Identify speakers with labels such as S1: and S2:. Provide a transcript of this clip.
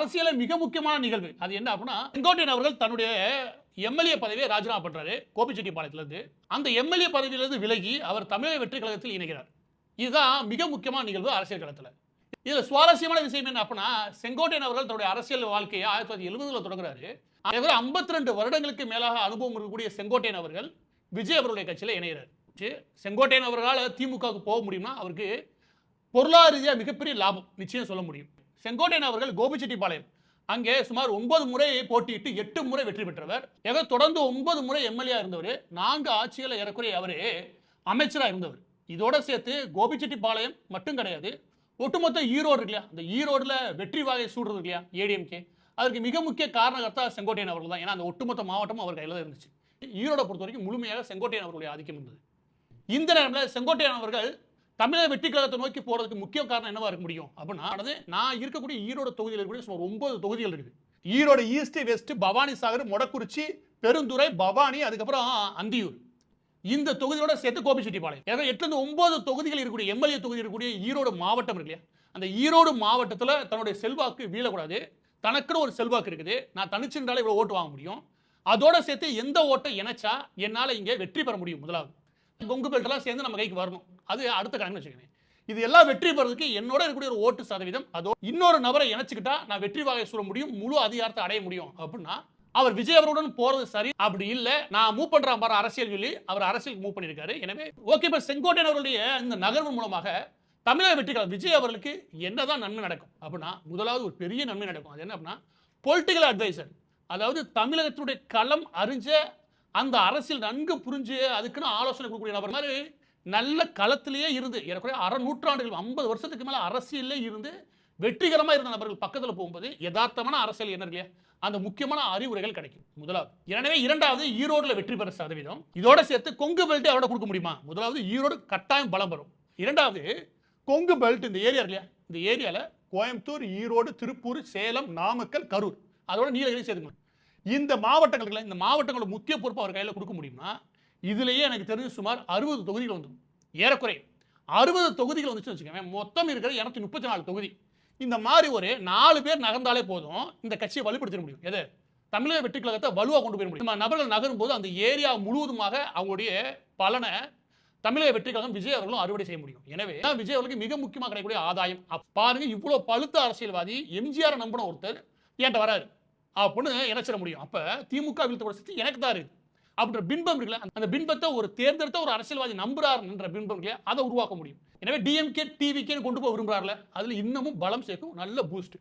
S1: அரசியல மிக முக்கியமான நிகழ்வு. அது என்ன அப்படின்னா செங்கோட்டையன் அவர்கள் தன்னுடைய எம்எல்ஏ பதவியை ராஜினாமா பண்றாரு கோபிச்செட்டிப்பாளையத்திலிருந்து. அந்த எம்எல்ஏ பதவியிலிருந்து விலகி அவர் தமிழக வெற்றி கழகத்தில் இணைகிறார். இதுதான் மிக முக்கியமான நிகழ்வு அரசியல் களத்தில். இதுல சுவாரஸ்யமான விஷயம் என்ன அப்படின்னா செங்கோட்டையன் அவர்கள் தன்னுடைய அரசியல் வாழ்க்கையை ஆயிரத்தி தொள்ளாயிரத்தி எழுபதுல தொடங்குறாரு. அதே ஐம்பத்தி ரெண்டு வருடங்களுக்கு மேலாக அனுபவம் இருக்கக்கூடிய செங்கோட்டையன் அவர்கள் விஜய் அவருடைய கட்சியில் இணைகிறார். செங்கோட்டையன் அவர்களால் திமுகவுக்கு போக முடியும்னா அவருக்கு பொருளாதார ரீதியாக மிகப்பெரிய லாபம் நிச்சயம் சொல்ல முடியும். செங்கோட்டையன் அவர்கள் கோபிச்செட்டிப்பாளையம். அங்கே சுமார் ஒன்பது முறை போட்டியிட்டு எட்டு முறை வெற்றி பெற்றவர். ஏதோ தொடர்ந்து ஒன்பது முறை எம்எல்ஏ இருந்தவர். நான்கு ஆட்சியில் ஏறக்குறைய அவரே அமைச்சராக இருந்தவர். இதோட சேர்த்து கோபிச்செட்டிப்பாளையம் மட்டும் கிடையாது. ஒட்டுமொத்த ஈரோடு இல்லையா அந்த ஈரோடுல வெற்றி வாகை சூடுறது இல்லையா ஏடிஎம்கே. அதற்கு மிக முக்கிய காரணகர்த்தா செங்கோட்டையன் அவர்கள் தான். ஏன்னா அந்த ஒட்டுமொத்த மாவட்டமும் அவர் கையில் தான் இருந்துச்சு. ஈரோடை பொறுத்த வரைக்கும் முழுமையாக செங்கோட்டையன் அவர்களுடைய ஆதிக்கம் இருந்தது. இந்த நேரத்தில் செங்கோட்டையன் அவர்கள் தமிழக வெற்றி கழகத்தை நோக்கி போறதுக்கு முக்கிய காரணம் என்னவா இருக்க முடியும்? அப்படின்னா அதாவது நான் இருக்கக்கூடிய ஈரோடு தொகுதியில் இருக்கக்கூடிய சுமார் ஒன்பது தொகுதிகள் இருக்குது ஈரோடு ஈஸ்ட் வெஸ்ட் பவானி சாகர் மொடக்குறிச்சி பெருந்துறை பவானி அதுக்கப்புறம் அந்தியூர். இந்த தொகுதியோட சேர்த்து கோபிச்செட்டிப்பாளையம் ஏன்னா எட்டுலேருந்து ஒன்பது தொகுதிகள் இருக்கக்கூடிய எம்எல்ஏ தொகுதி இருக்கக்கூடிய ஈரோடு மாவட்டம் இருக்கு இல்லையா? அந்த ஈரோடு மாவட்டத்தில் தன்னுடைய செல்வாக்கு வீழக்கூடாது. தனக்குன்னு ஒரு செல்வாக்கு இருக்குது. நான் தனிச்சிருந்தாலே இவ்வளோ ஓட்டு வாங்க முடியும். அதோட சேர்த்து எந்த ஓட்டை இணைச்சா என்னால் இங்கே வெற்றி பெற முடியும் முதலாவது. கொங்கு பெல்ட்லாம் சேர்ந்து நம்ம கைக்கு வரணும். அது அடுத்த கணக்கு வச்சுக்கோங்க. இது எல்லாம் வெற்றி பெறதுக்கு என்னோட இருக்கக்கூடிய ஒரு ஓட்டு சதவீதம். அதோ இன்னொரு நபரை இணைச்சிக்கிட்டா நான் வெற்றி வாகை சொல்ல முடியும் முழு அதிகாரத்தை அடைய முடியும். அப்படின்னா அவர் விஜய் அவருடன் போறது சரி அப்படி இல்ல. நான் மூவ் பண்ற மாதிரி அரசியல் சொல்லி அவர் அரசியல் மூவ் பண்ணியிருக்காரு. எனவே ஓகே இப்ப செங்கோட்டையன் அவருடைய இந்த நகர்வு மூலமாக தமிழக வெற்றிகள் விஜய் அவர்களுக்கு என்னதான் நன்மை நடக்கும்? அப்படின்னா முதலாவது ஒரு பெரிய நன்மை நடக்கும். அது என்ன அப்படின்னா பொலிட்டிக்கல் அட்வைசர் அதாவது தமிழகத்தினுடைய களம் அறிஞ்ச அந்த அரசியல் நன்கு புரிஞ்சு அதுக்குன்னு ஆலோசனை கொடுக்கக்கூடிய நபர். மாதிரி நல்ல களத்திலேயே இருந்து ஏறக்குறைய அரை நூற்றாண்டுகள் ஐம்பது வருஷத்துக்கு மேலே அரசியல்லே இருந்து வெற்றிகரமாக இருந்த நபர்கள் பக்கத்தில் போகும்போது யதார்த்தமான அரசியல் என்ன இல்லையா? அந்த முக்கியமான அறிவுரைகள் கிடைக்கும். முதலாவது எனவே இரண்டாவது ஈரோடில் வெற்றி பெற சதவீதம். இதோட சேர்த்து கொங்கு பெல்ட் அவரோட கொடுக்க முடியுமா? முதலாவது ஈரோடு கட்டாயம் பலம் பெறும். இரண்டாவது கொங்கு பெல்ட் இந்த ஏரியா இல்லையா? இந்த ஏரியாவில் கோயம்புத்தூர் ஈரோடு திருப்பூர் சேலம் நாமக்கல் கரூர். அதோட நீலகிரி சேர்த்துக்கணும் இந்த மாவட்டங்களுக்கு இந்த மாவட்டங்களோட முக்கிய பொறுப்பு அவர் கையில் கொடுக்க முடியுமா? இதுலேயே எனக்கு தெரிஞ்சு சுமார் அறுபது தொகுதிகள் வந்துடும். ஏறக்குறை அறுபது தொகுதிகள் வந்துச்சுன்னு வச்சுக்கோங்க மொத்தம் இருக்கிற இரநூத்தி முப்பத்தி நாலு தொகுதி. இந்த மாதிரி ஒரு நாலு பேர் நகர்ந்தாலே போதும் இந்த கட்சியை வலுப்படுத்திட முடியும். எது? தமிழக வெற்றி கழகத்தை வலுவாக கொண்டு போய் முடியும். நம்ம நபர்கள் நகரும் போது அந்த ஏரியா முழுவதுமாக அவங்களுடைய பலனை தமிழக வெற்றி கழகம் விஜய் அவர்களும் அறுவடை செய்ய முடியும். எனவே விஜய் அவர்களுக்கு மிக முக்கியமாக கிடைக்கக்கூடிய ஆதாயம். பாருங்க இவ்வளோ பழுத்த அரசியல்வாதி எம்ஜிஆர் நம்பின ஒருத்தர் என்கிட்ட வராரு. அப்படின்னு இணைச்சிட முடியும்? அப்போ திமுக வீழ்த்தோட சக்தி எனக்கு தான் இருக்குது அப்படின்ற பின்பம் இருக்குல்ல அந்த பின்பத்தை ஒரு தேர்ந்தெடுத்த ஒரு அரசியல்வாதி நம்புறாருன்ற பின்பம் இல்லையா அதை உருவாக்க முடியும். எனவே டிஎம்கே டிவிகேன்னு கொண்டு போக விரும்புறாருல அதில் இன்னமும் பலம் சேர்க்கும் நல்ல பூஸ்ட்